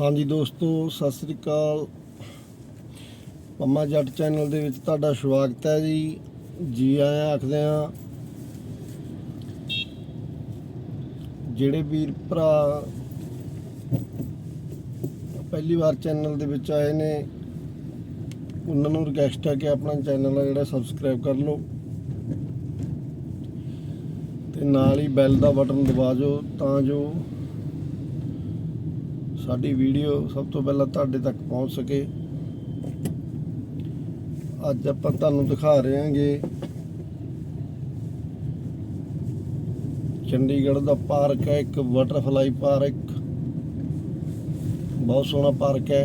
ਹਾਂਜੀ ਦੋਸਤੋ, ਸਤਿ ਸ੍ਰੀ ਅਕਾਲ। ਪੰਮਾ ਜੱਟ ਚੈਨਲ ਦੇ ਵਿੱਚ ਤੁਹਾਡਾ ਸਵਾਗਤ ਹੈ ਜੀ। ਜੀ ਆਇਆਂ ਆਖਦੇ ਆ ਜਿਹੜੇ ਵੀਰ ਭਰਾ ਪਹਿਲੀ ਵਾਰ ਚੈਨਲ ਦੇ ਵਿੱਚ ਆਏ ਨੇ, ਉਹਨਾਂ ਨੂੰ ਰਿਕਵੈਸਟ ਹੈ ਕਿ ਆਪਣਾ ਚੈਨਲ ਆ ਜਿਹੜਾ ਸਬਸਕ੍ਰਾਈਬ ਕਰ ਲਓ। ਤੇ ਨਾਲ ਹੀ ਬੈਲ ਦਾ ਬਟਨ ਦਬਾ ਦਿਓ ਤਾਂ ਜੋ ਸਾਡੀ ਵੀਡੀਓ ਸਭ ਤੋਂ ਪਹਿਲਾਂ ਤੁਹਾਡੇ ਤੱਕ ਪਹੁੰਚ ਸਕੇ। ਅੱਜ ਆਪਾਂ ਤੁਹਾਨੂੰ ਦਿਖਾ ਰਹੇ ਹਾਂਗੇ ਚੰਡੀਗੜ੍ਹ ਦਾ ਪਾਰਕ ਹੈ, ਇੱਕ ਬਟਰਫਲਾਈ ਪਾਰਕ। ਬਹੁਤ ਸੋਹਣਾ ਪਾਰਕ ਹੈ।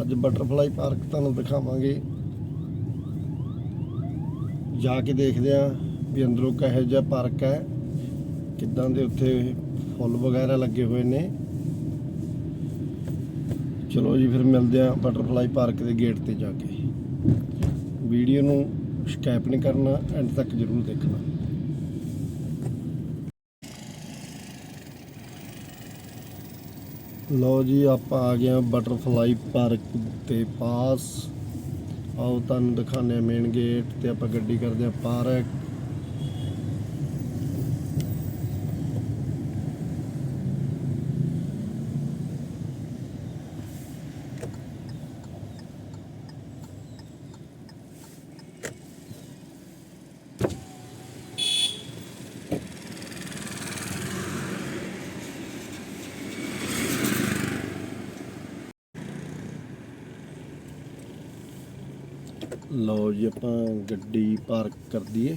ਅੱਜ ਬਟਰਫਲਾਈ ਪਾਰਕ ਤੁਹਾਨੂੰ ਦਿਖਾਵਾਂਗੇ। ਜਾ ਕੇ ਦੇਖਦੇ ਆਂ ਵੀ ਅੰਦਰੋਂ ਕਿਹੋ ਜਿਹਾ ਪਾਰਕ ਹੈ, ਕਿੱਦਾਂ ਦੇ ਉੱਥੇ ਫੁੱਲ ਵਗੈਰਾ ਲੱਗੇ ਹੋਏ ਨੇ। ਚਲੋ ਜੀ, ਫਿਰ ਮਿਲਦੇ ਆਂ ਬਟਰਫਲਾਈ ਪਾਰਕ ਦੇ ਗੇਟ ਤੇ ਜਾ ਕੇ। ਵੀਡੀਓ ਨੂੰ ਸਕਿਪ ਨਹੀਂ ਕਰਨਾ, ਐਂਡ ਤੱਕ ਜ਼ਰੂਰ ਦੇਖਣਾ। ਲਓ ਜੀ, ਆਪਾਂ ਆ ਗਏ ਆਂ ਬਟਰਫਲਾਈ ਪਾਰਕ ਦੇ ਪਾਸ। ਆਓ, ਤੁਹਾਨੂੰ ਦਿਖਾਉਂਦੇ ਆ ਮੇਨ ਗੇਟ ਤੇ ਆਪਾਂ ਗੱਡੀ ਕਰਦੇ ਆ ਪਾਰਕ। ਲਓ ਜੀ ਆਪਾਂ ਗੱਡੀ ਪਾਰਕ ਕਰ ਦਈਏ।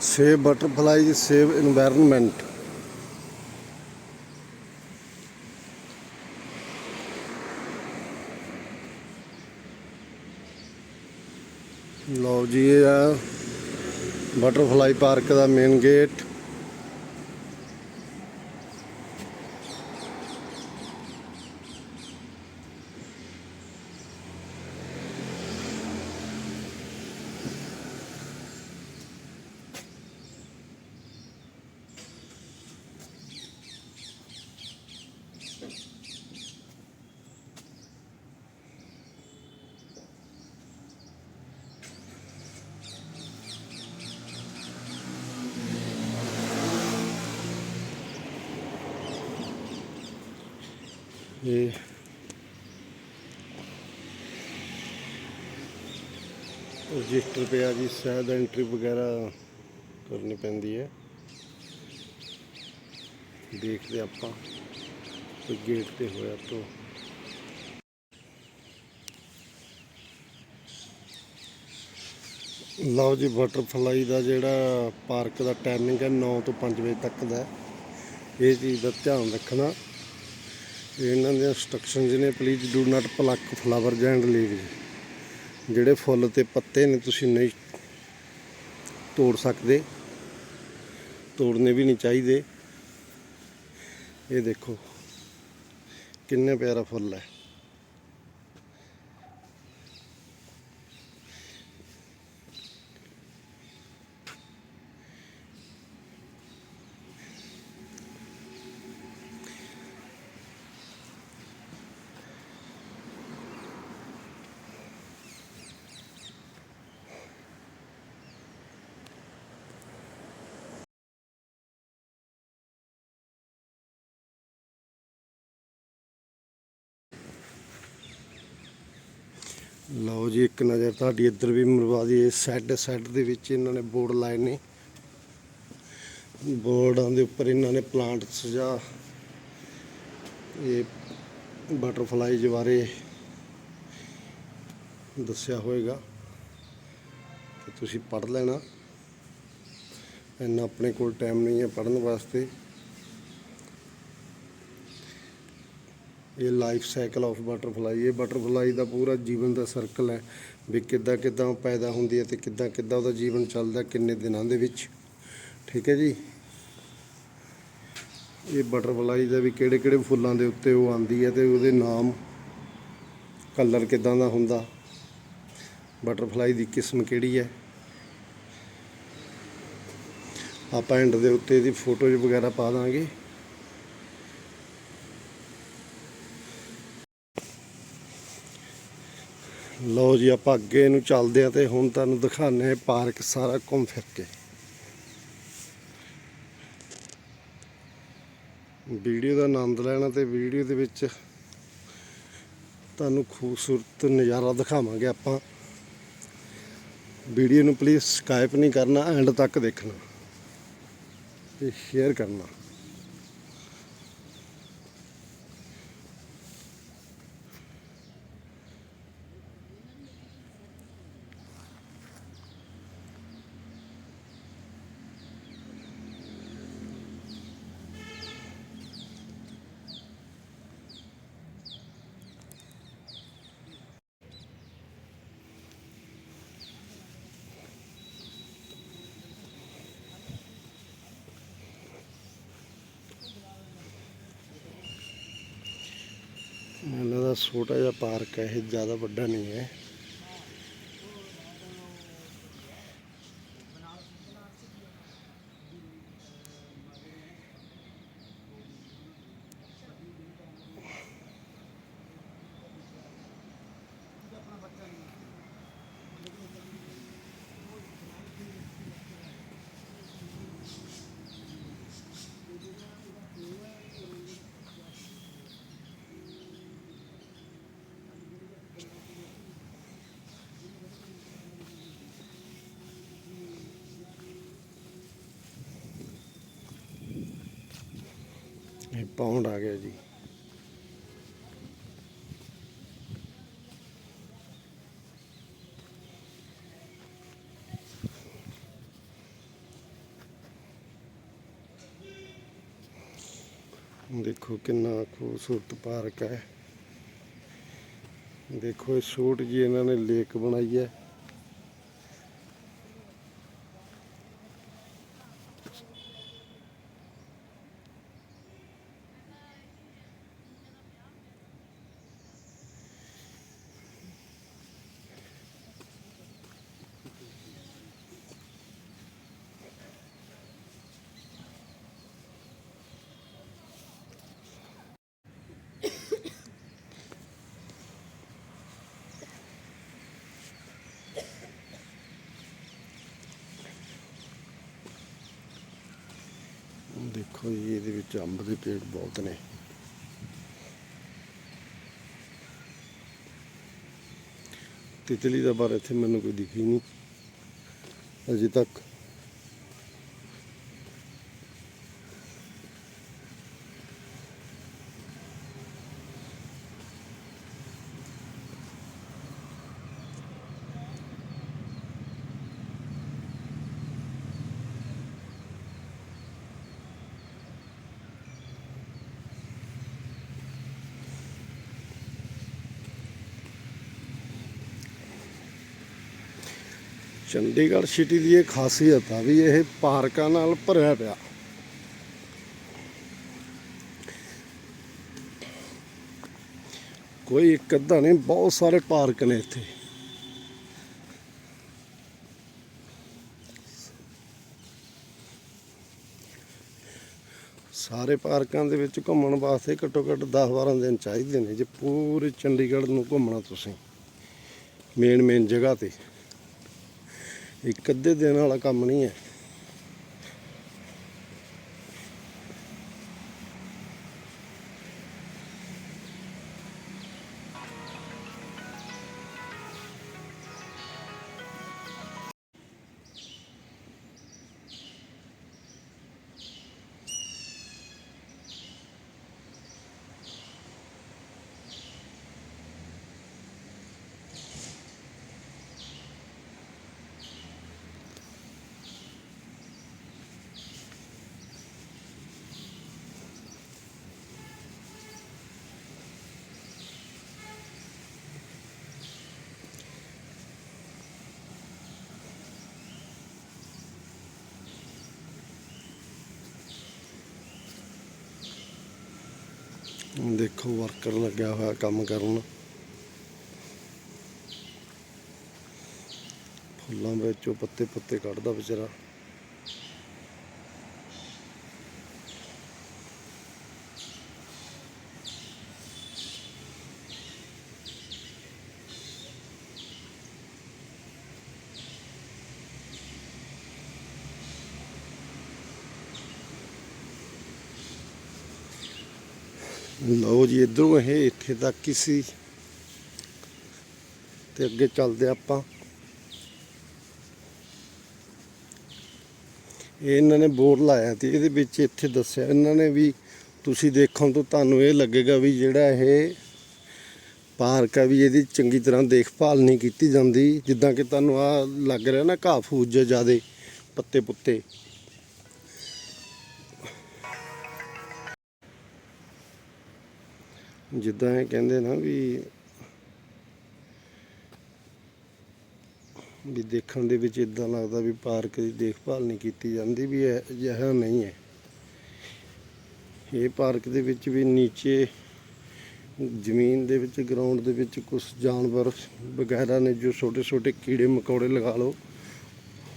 ਸੇਵ ਬਟਰਫਲਾਈਜ਼ ਸੇਵ এনवायरमेंट ਲਓ ਜੀ ਇਹ ਬਟਰਫਲਾਈ ਪਾਰਕ ਦਾ ਮੇਨ ਗੇਟ ਇਹ ਰਜਿਸਟਰ ਪਿਆ ਜੀ, ਸ਼ਾਇਦ ਐਂਟਰੀ ਵਗੈਰਾ ਕਰਨੀ ਪੈਂਦੀ ਹੈ। ਦੇਖਦੇ ਆਪਾਂ, ਕੋਈ ਗੇਟ ਤੇ ਹੋਇਆ ਤੋਂ। ਲਓ ਜੀ ਬਟਰਫਲਾਈ ਦਾ ਜਿਹੜਾ ਪਾਰਕ ਦਾ ਟਾਈਮਿੰਗ ਹੈ 9 ਤੋਂ 5 ਵਜੇ ਤੱਕ ਦਾ। ਇਹ ਚੀਜ਼ ਦਾ ਧਿਆਨ ਰੱਖਣਾ। ਇਹਨਾਂ ਦੀਆਂ ਇੰਸਟਰਕਸ਼ਨਸ ਨੇ please do not pluck flower and leaves ਜਿਹੜੇ ਫੁੱਲ ਤੇ ਪੱਤੇ ਨੇ, ਤੁਸੀਂ ਨਹੀਂ ਤੋੜ ਸਕਦੇ, ਤੋੜਨੇ ਵੀ ਨਹੀਂ ਚਾਹੀਦੇ। ਇਹ ਦੇਖੋ, ਕਿੰਨੇ ਪਿਆਰਾ ਫੁੱਲ ਹੈ। ਲਓ ਜੀ, ਇੱਕ ਨਜ਼ਰ ਤੁਹਾਡੀ ਇੱਧਰ ਵੀ ਮਰਵਾ ਦੀ ਸੈੱਡ ਸੈੱਡ ਦੇ ਵਿੱਚ ਇਹਨਾਂ ਨੇ ਬੋਰਡ ਲਾਏ ਨੇ। ਬੋਰਡਾਂ ਦੇ ਉੱਪਰ ਇਹਨਾਂ ਨੇ ਪਲਾਂਟ ਸਜਾ। ਇਹ ਬਟਰਫਲਾਈਜ਼ ਬਾਰੇ ਦੱਸਿਆ ਹੋਏਗਾ। ਤੇ ਤੁਸੀਂ ਪੜ੍ਹ ਲੈਣਾ। ਇੰਨਾ ਆਪਣੇ ਕੋਲ ਟਾਈਮ ਨਹੀਂ ਹੈ ਪੜ੍ਹਨ ਵਾਸਤੇ। ਇਹ ਲਾਈਫ ਸਾਈਕਲ ਆਫ ਬਟਰਫਲਾਈ ਇਹ ਬਟਰਫਲਾਈ ਦਾ ਪੂਰਾ ਜੀਵਨ ਦਾ ਸਰਕਲ ਹੈ ਵੀ ਕਿੱਦਾਂ ਕਿੱਦਾਂ ਪੈਦਾ ਹੁੰਦੀ ਹੈ ਤੇ ਕਿੱਦਾਂ ਕਿੱਦਾਂ ਉਹਦਾ ਜੀਵਨ ਚੱਲਦਾ ਕਿੰਨੇ ਦਿਨਾਂ ਦੇ ਵਿੱਚ। ਠੀਕ ਹੈ ਜੀ? ਇਹ ਬਟਰਫਲਾਈ ਦਾ ਵੀ ਕਿਹੜੇ ਕਿਹੜੇ ਫੁੱਲਾਂ ਦੇ ਉੱਤੇ ਉਹ ਆਂਦੀ ਹੈ ਤੇ ਉਹਦੇ ਨਾਮ ਕਲਰ ਕਿੱਦਾਂ ਦਾ ਹੁੰਦਾ? ਬਟਰਫਲਾਈ ਦੀ ਕਿਸਮ ਕਿਹੜੀ ਹੈ? ਆਪਾਂ ਐਂਡ ਦੇ ਉੱਤੇ ਇਹਦੀ ਫੋਟੋਜ਼ ਵਗੈਰਾ ਪਾ ਦਾਂਗੇ। ਲਓ ਜੀ, ਆਪਾਂ ਅੱਗੇ ਨੂੰ ਚੱਲਦੇ ਆ ਤੇ ਹੁਣ ਤੁਹਾਨੂੰ ਦਿਖਾਣੇ ਪਾਰਕ ਸਾਰਾ ਘੁੰਮ ਫਿਰ ਕੇ। ਵੀਡੀਓ ਦਾ ਆਨੰਦ ਲੈਣਾ ਤੇ ਵੀਡੀਓ ਦੇ ਵਿੱਚ ਤੁਹਾਨੂੰ ਖੂਬਸੂਰਤ ਨਜ਼ਾਰਾ ਦਿਖਾਵਾਂਗੇ ਆਪਾਂ। ਵੀਡੀਓ ਨੂੰ ਪਲੀਜ਼ ਸਕਾਈਪ ਨਹੀਂ ਕਰਨਾ ਐਂਡ ਤੱਕ ਦੇਖਣਾ। ਤੇ ਸ਼ੇਅਰ ਕਰਨਾ। ਇਹਨਾਂ ਦਾ ਛੋਟਾ ਜਿਹਾ ਪਾਰਕ ਹੈ ਇਹ ਜ਼ਿਆਦਾ ਵੱਡਾ ਨਹੀਂ ਹੈ। ਇਹ ਪਾਉਂਡ ਆ ਗਿਆ ਜੀ। ਦੇਖੋ ਕਿੰਨਾ ਖੂਬਸੂਰਤ ਪਾਰਕ ਹੈ। ਦੇਖੋ ਇਹ ਛੋਟ ਜੀ ਇਹਨਾਂ ਨੇ ਲੇਕ ਬਣਾਈ ਹੈ। ਦੇਖੋ ਜੀ, ਇਹਦੇ ਵਿੱਚ ਅੰਬ ਦੇ ਪੇੜ ਬਹੁਤ ਨੇ। ਤਿਤਲੀ ਦਾ ਪਰ ਇੱਥੇ ਮੈਨੂੰ ਕੋਈ ਦਿਖੀ ਨਹੀਂ। ਅਜੇ ਤੱਕ ਚੰਡੀਗੜ੍ਹ ਸਿਟੀ ਦੀ ਇਹ ਖਾਸੀਅਤ ਆ ਵੀ ਇਹ ਪਾਰਕਾਂ ਨਾਲ ਭਰਿਆ ਪਿਆ। ਕੋਈ ਇੱਕ ਅੱਧਾ ਨਹੀਂ, ਬਹੁਤ ਸਾਰੇ ਪਾਰਕ ਨੇ ਇੱਥੇ। ਸਾਰੇ ਪਾਰਕਾਂ ਦੇ ਵਿੱਚ ਘੁੰਮਣ ਵਾਸਤੇ ਘੱਟੋ ਘੱਟ 10-12 ਦਿਨ ਚਾਹੀਦੇ ਨੇ, ਜੇ ਪੂਰੇ ਚੰਡੀਗੜ੍ਹ ਨੂੰ ਘੁੰਮਣਾ ਤੁਸੀਂ ਮੇਨ ਮੇਨ ਜਗ੍ਹਾ ਤੇ। ਇੱਕ ਅੱਧੇ ਦਿਨ ਵਾਲਾ ਕੰਮ ਨਹੀਂ ਹੈ। ਦੇਖੋ ਵਰਕਰ ਲੱਗਿਆ ਹੋਇਆ ਕੰਮ ਕਰਨ। ਫੁੱਲਾਂ ਵਿੱਚੋਂ ਪੱਤੇ ਪੱਤੇ ਕੱਢਦਾ ਵਿਚਾਰਾ। ਲਓ ਜੀ, ਇਧਰੋਂ ਇਹ, ਇੱਥੇ ਤੱਕ ਹੀ ਸੀ। ਤੇ ਅੱਗੇ ਚੱਲਦੇ ਆਪਾਂ। ਇਹਨਾਂ ਨੇ ਬੋਰ ਲਾਇਆ ਤੇ ਇਹਦੇ ਵਿੱਚ ਇੱਥੇ ਦੱਸਿਆ। ਇਹਨਾਂ ਨੇ ਵੀ, ਤੁਸੀਂ ਦੇਖਣ ਤੋਂ ਤੁਹਾਨੂੰ ਇਹ ਲੱਗੇਗਾ ਵੀ ਜਿਹੜਾ ਇਹ ਪਾਰਕ ਆ ਵੀ ਇਹਦੀ ਚੰਗੀ ਤਰ੍ਹਾਂ ਦੇਖਭਾਲ ਨਹੀਂ ਕੀਤੀ ਜਾਂਦੀ। ਜਿੱਦਾਂ ਕਿ ਤੁਹਾਨੂੰ ਆ ਲੱਗ ਰਿਹਾ ਨਾ, ਘਾਹ ਫੂਸ ਜਿਹਾ ਜ਼ਿਆਦੇ ਪੱਤੇ ਪੁੱਤੇ ਜਿੱਦਾਂ ਇਹ ਕਹਿੰਦੇ ਨਾ ਵੀ ਵੀ ਦੇਖਣ ਦੇ ਵਿੱਚ ਇਦਾਂ ਲੱਗਦਾ ਵੀ ਪਾਰਕ ਦੀ ਦੇਖਭਾਲ ਨਹੀਂ ਕੀਤੀ ਜਾਂਦੀ ਵੀ ਇਹ ਅਜਿਹਾ ਨਹੀਂ ਹੈ। ਇਹ ਪਾਰਕ ਦੇ ਵਿੱਚ ਵੀ ਨੀਚੇ ਜ਼ਮੀਨ ਦੇ ਵਿੱਚ, ਗਰਾਊਂਡ ਦੇ ਵਿੱਚ ਕੁਝ ਜਾਨਵਰ ਵਗੈਰਾ ਨੇ ਜੋ ਛੋਟੇ ਛੋਟੇ ਕੀੜੇ ਮਕੌੜੇ ਲਗਾ ਲਓ,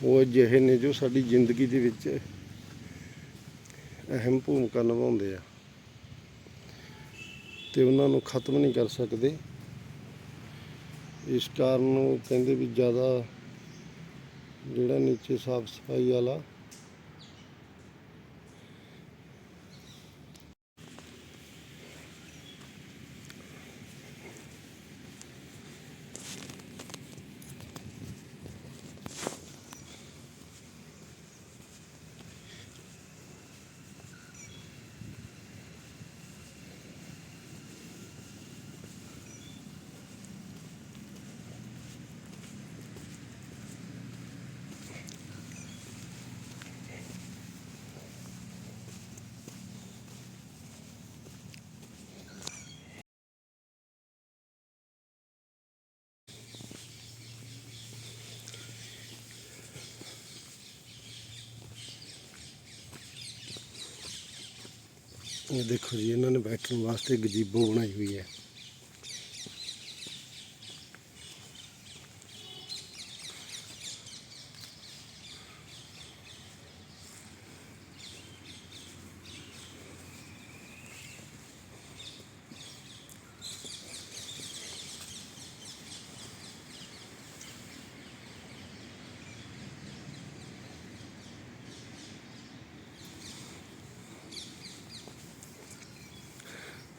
ਉਹ ਅਜਿਹੇ ਨੇ ਜੋ ਸਾਡੀ ਜ਼ਿੰਦਗੀ ਦੇ ਵਿੱਚ ਅਹਿਮ ਭੂਮਿਕਾ ਨਿਭਾਉਂਦੇ ਆ। ਤੇ ਉਹਨਾਂ ਨੂੰ ਖਤਮ ਨਹੀਂ ਕਰ ਸਕਦੇ। ਇਸ ਕਾਰਨ ਉਹ ਕਹਿੰਦੇ ਵੀ ਜ਼ਿਆਦਾ ਜਿਹੜਾ ਨੀਚੇ ਸਾਫ਼ ਸਫ਼ਾਈ ਵਾਲਾ ਇਹ ਦੇਖੋ ਜੀ ਇਹਨਾਂ ਨੇ ਬੈਠਣ ਵਾਸਤੇ ਗਜੀਬੋ ਬਣਾਈ ਹੋਈ ਹੈ।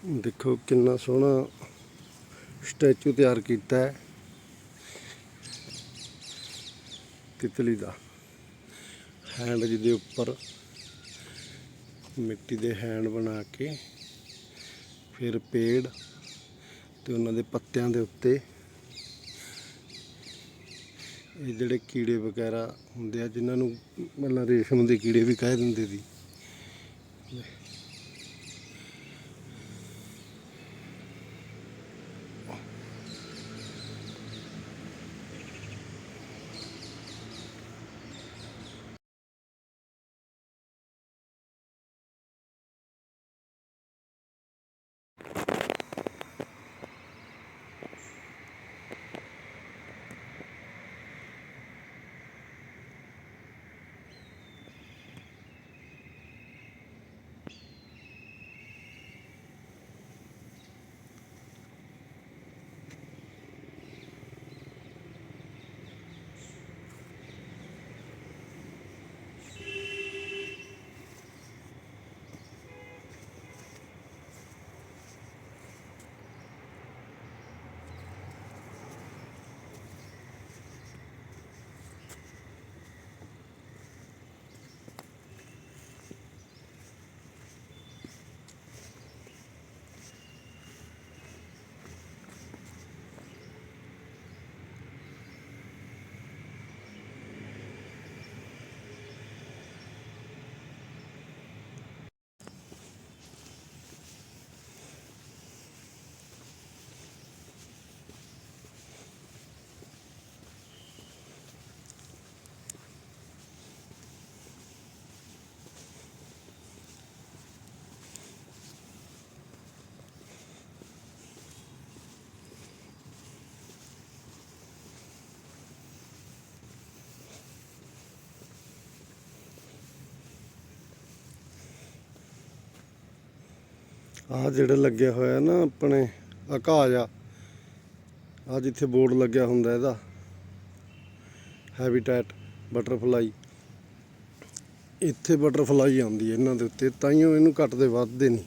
ਦੇਖੋ ਕਿੰਨਾ ਸੋਹਣਾ ਸਟੈਚੂ ਤਿਆਰ ਕੀਤਾ ਹੈ। ਤਿਤਲੀ ਦਾ। ਹੈਂਡ ਜਿਹਦੇ ਉੱਪਰ ਮਿੱਟੀ ਦੇ ਹੈਂਡ ਬਣਾ ਕੇ ਫਿਰ ਪੇੜ ਤੇ ਉਹਨਾਂ ਦੇ ਪੱਤਿਆਂ ਦੇ ਉੱਤੇ ਇਹ ਜਿਹੜੇ ਕੀੜੇ ਵਗੈਰਾ ਹੁੰਦੇ ਆ, ਜਿਨ੍ਹਾਂ ਨੂੰ ਮਤਲਬ ਰੇਸ਼ਮ ਦੇ ਕੀੜੇ ਵੀ ਕਹਿ ਦਿੰਦੇ ਸੀ। ਆਹ ਜਿਹੜਾ ਲੱਗਿਆ ਹੋਇਆ ਨਾ ਆਪਣੇ ਆਕਾਸ਼ ਆ। ਆ ਜਿੱਥੇ ਬੋਰਡ ਲੱਗਿਆ ਹੁੰਦਾ ਇਹਦਾ। ਹੈਬਿਟੈਟ ਬਟਰਫਲਾਈ ਇੱਥੇ ਬਟਰਫਲਾਈ ਆਉਂਦੀ ਹੈ ਇਹਨਾਂ ਦੇ ਉੱਤੇ ਤਾਈਓ ਇਹਨੂੰ ਘਟਦੇ ਵੱਧਦੇ ਨਹੀਂ।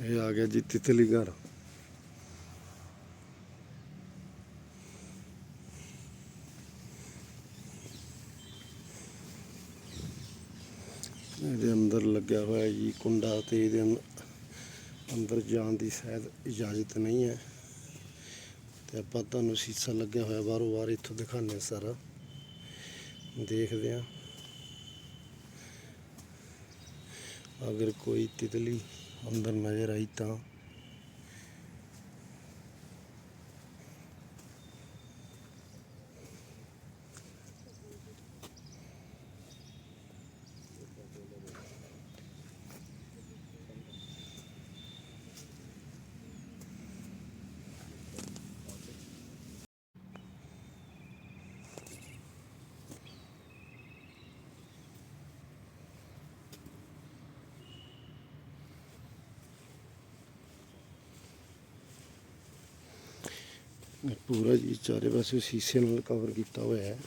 ਇਹ ਆ ਗਿਆ ਜੀ ਤਿਤਲੀ ਘਰ। ਇਹਦੇ ਅੰਦਰ ਲੱਗਿਆ ਹੋਇਆ ਜੀ ਕੁੰਡਾ ਤੇ ਇਹਦੇ ਅੰਦਰ ਜਾਣ ਦੀ ਸ਼ਾਇਦ ਇਜਾਜ਼ਤ ਨਹੀਂ ਹੈ। ਤੇ ਆਪਾਂ ਤੁਹਾਨੂੰ ਸੀਸਾ ਲੱਗਿਆ ਹੋਇਆ ਬਾਹਰੋਂ ਬਾਹਰ ਇੱਥੋਂ ਦਿਖਾਉਂਦੇ ਹਾਂ ਸਾਰਾ। ਦੇਖਦੇ ਹਾਂ। ਅਗਰ ਕੋਈ ਤਿਤਲੀ ਅੰਦਰ ਨਜ਼ਰ ਆਈ ਪੂਰਾ ਜੀ, ਚਾਰੇ ਪਾਸੇ ਸ਼ੀਸ਼ੇ ਨਾਲ ਕਵਰ ਕੀਤਾ ਹੋਇਆ ਹੈ।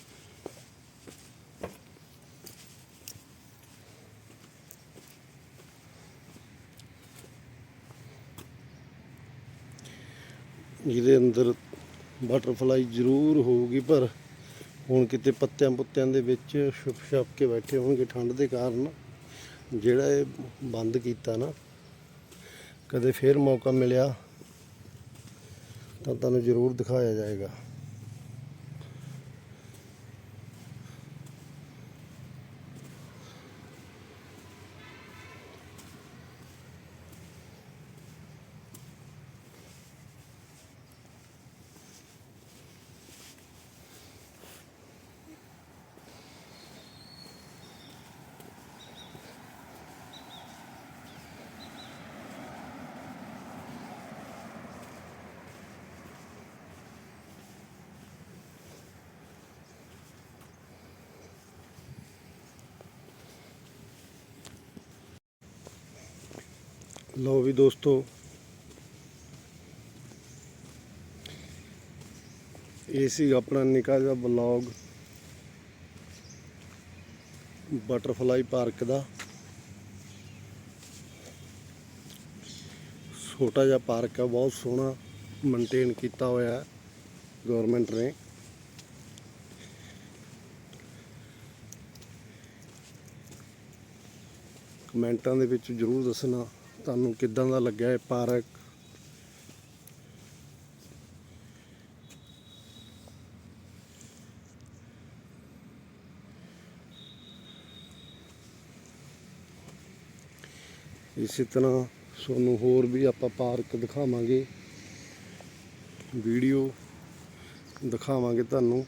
ਜਿਹਦੇ ਅੰਦਰ ਬਟਰਫਲਾਈ ਜ਼ਰੂਰ ਹੋਊਗੀ, ਪਰ ਹੁਣ ਕਿਤੇ ਪੱਤਿਆਂ ਪੁੱਤਿਆਂ ਦੇ ਵਿੱਚ ਛੁਪ ਛਪ ਕੇ ਬੈਠੇ ਹੋਣਗੇ ਠੰਡ ਦੇ ਕਾਰਨ, ਜਿਹੜਾ ਇਹ ਬੰਦ ਕੀਤਾ ਨਾ, ਕਦੇ ਫੇਰ ਮੌਕਾ ਮਿਲਿਆ। ਤਾਂ ਤੁਹਾਨੂੰ ਜ਼ਰੂਰ ਦਿਖਾਇਆ ਜਾਏਗਾ। ਲਓ ਵੀ ਦੋਸਤੋ। ਇਹ ਸੀ ਆਪਣਾ ਨਿੱਕਾ ਜਿਹਾ ਬਲੌਗ ਬਟਰਫਲਾਈ ਪਾਰਕ ਦਾ। ਛੋਟਾ ਜਿਹਾ ਪਾਰਕ ਹੈ ਬਹੁਤ ਸੋਹਣਾ ਮੇਨਟੇਨ ਕੀਤਾ ਹੋਇਆ ਹੈ ਗਵਰਨਮੈਂਟ ਨੇ। ਕਮੈਂਟਾਂ ਦੇ ਵਿੱਚ ਜਰੂਰ ਦੱਸਣਾ। ਤੁਹਾਨੂੰ ਕਿੱਦਾਂ ਦਾ ਲੱਗਿਆ ਇਹ ਪਾਰਕ? ਇਸੇ ਤਰ੍ਹਾਂ ਤੁਹਾਨੂੰ ਹੋਰ ਵੀ ਆਪਾਂ ਪਾਰਕ ਦਿਖਾਵਾਂਗੇ। ਵੀਡੀਓ ਦਿਖਾਵਾਂਗੇ ਤੁਹਾਨੂੰ।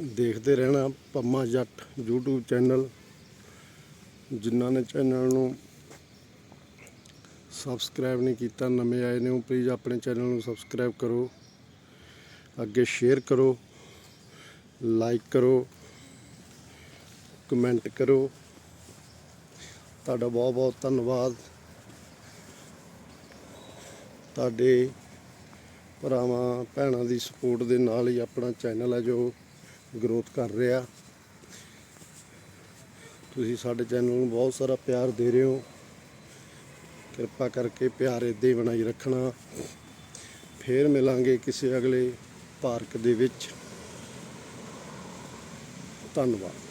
ਦੇਖਦੇ ਰਹਿਣਾ ਪੰਮਾ ਜੱਟ YouTube ਚੈਨਲ। ਜਿਨ੍ਹਾਂ ਨੇ ਚੈਨਲ ਨੂੰ ਸਬਸਕ੍ਰਾਈਬ ਨਹੀਂ ਕੀਤਾ, ਨਵੇਂ ਆਏ ਨੇ, ਉਹ ਪਲੀਜ਼ ਆਪਣੇ ਚੈਨਲ ਨੂੰ ਸਬਸਕ੍ਰਾਈਬ ਕਰੋ। ਅੱਗੇ ਸ਼ੇਅਰ ਕਰੋ ਲਾਈਕ ਕਰੋ ਕਮੈਂਟ ਕਰੋ। ਤੁਹਾਡਾ ਬਹੁਤ ਬਹੁਤ ਧੰਨਵਾਦ। ਤੁਹਾਡੇ ਭਰਾਵਾਂ, ਭੈਣਾਂ ਦੀ ਸਪੋਰਟ ਦੇ ਨਾਲ ਹੀ ਆਪਣਾ ਚੈਨਲ ਹੈ ਜੋ ਗਰੋਥ ਕਰ ਰਿਹਾ। ਤੁਸੀਂ ਸਾਡੇ ਚੈਨਲ ਨੂੰ ਬਹੁਤ ਸਾਰਾ ਪਿਆਰ ਦੇ ਰਹੇ ਹੋ। ਕਿਰਪਾ ਕਰਕੇ ਪਿਆਰ ਇੱਦਾਂ ਹੀ ਬਣਾਈ ਰੱਖਣਾ। ਫੇਰ ਮਿਲਾਂਗੇ ਕਿਸੇ ਅਗਲੇ ਪਾਰਕ ਦੇ ਵਿੱਚ। ਧੰਨਵਾਦ।